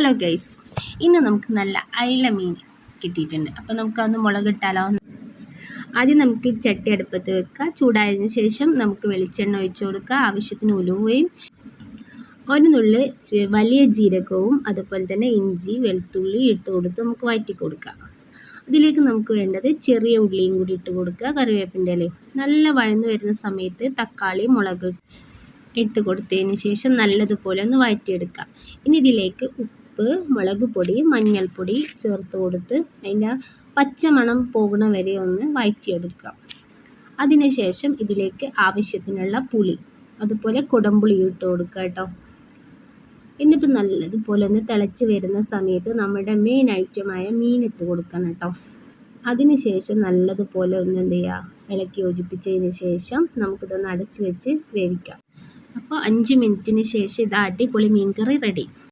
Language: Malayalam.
ഹലോ ഗൈസ് ഇന്ന് നമുക്ക് നല്ല അയില മീൻ കിട്ടിയിട്ടുണ്ട്. അപ്പോൾ നമുക്കതൊന്ന് മുളകിട്ടാലോ? ആദ്യം നമുക്ക് ചട്ടി അടുപ്പത്ത് വെക്കുക. ചൂടായതിനു ശേഷം നമുക്ക് വെളിച്ചെണ്ണ ഒഴിച്ചു കൊടുക്കുക. ആവശ്യത്തിന് ഉലുവയും ഒരു നുള്ളി വലിയ ജീരകവും അതുപോലെ തന്നെ ഇഞ്ചി വെളുത്തുള്ളി ഇട്ട് കൊടുത്ത് നമുക്ക് വഴറ്റി കൊടുക്കുക ഇതിലേക്ക് നമുക്ക് വേണ്ടത് ചെറിയ ഉള്ളിയും കൂടി ഇട്ട് കൊടുക്കുക. കറിവേപ്പിന്റെ ഇലയും. നല്ല വഴന്നു വരുന്ന സമയത്ത് തക്കാളി മുളക് ഇട്ട് കൊടുത്തതിന് ശേഷം നല്ലതുപോലെ ഒന്ന് വഴറ്റിയെടുക്കുക ഇനി ഇതിലേക്ക് ഉപ്പ് മുളക് പൊടി മഞ്ഞൾപ്പൊടി ചേർത്ത് കൊടുത്ത് അതിന്റെ പച്ചമണം പോകുന്ന വരെ ഒന്ന് വഴറ്റിയെടുക്കുക അതിനുശേഷം ഇതിലേക്ക് ആവശ്യത്തിനുള്ള പുളി അതുപോലെ കുടംപുളി ഇട്ട് കൊടുക്കുക കേട്ടോ. എന്നിട്ട് നല്ലതുപോലെ ഒന്ന് തിളച്ച് വരുന്ന സമയത്ത് നമ്മുടെ മെയിൻ ഐറ്റമായ മീൻ ഇട്ട് കൊടുക്കണം കേട്ടോ. അതിനുശേഷം നല്ലതുപോലെ ഒന്ന് എന്ത് ചെയ്യുക ഇളക്കി യോജിപ്പിച്ചതിന് ശേഷം നമുക്കിതൊന്ന് അടച്ച് വെച്ച് വേവിക്കാം. അപ്പോൾ അഞ്ച് മിനിറ്റിന് ശേഷം ഇത് അടിപൊളി മീൻ കറി റെഡി